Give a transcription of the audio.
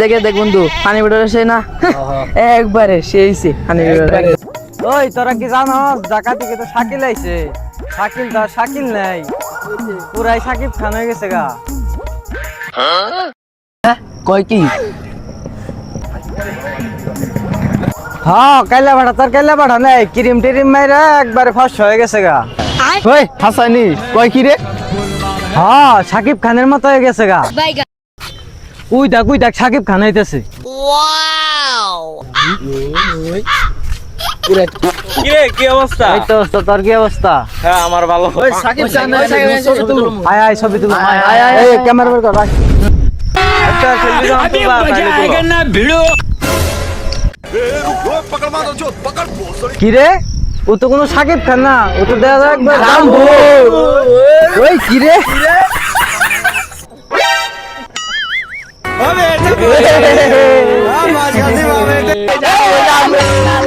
দেখে দেখ বন্ধু বেটার সেই না? একবারে সেইছে বেটার ওই তোরা কি জানোস ডাকাতি কে তো শাকিল আইছে। শাকিল তো শাকিল নাই। পুরাই সাকিব খান হয়ে গেছে গা। কয় কি? হ্যাঁ কাইলা ভাড়া তোর কাইলা ভাড়া নাই। ক্রিম টিরিম মাইরা একবারে ফার্স্ট হয়ে গেছে গা। ওই হাসানি কয় কি রে? হ্যাঁ সাকিব খানের মতো হয়ে গেছে গা। উই দেখ উই দেখ সাকিব খান হইতেছে কিরে কি অবস্থা? এই তো অবস্থা, তোর কি অবস্থা? হ্যাঁ আমার ভালো। সাকিব খান আয় আয় ছবি তুলো আয়, আয়, আয়, ক্যামেরা বের কর আয়। একটা সেলফি দাও তুলবা তাহলে তুলো। কি রে? ও তো কোনো সাকিব খান না ও তো দেখা যায় একবার রামভো ওই কি बेटे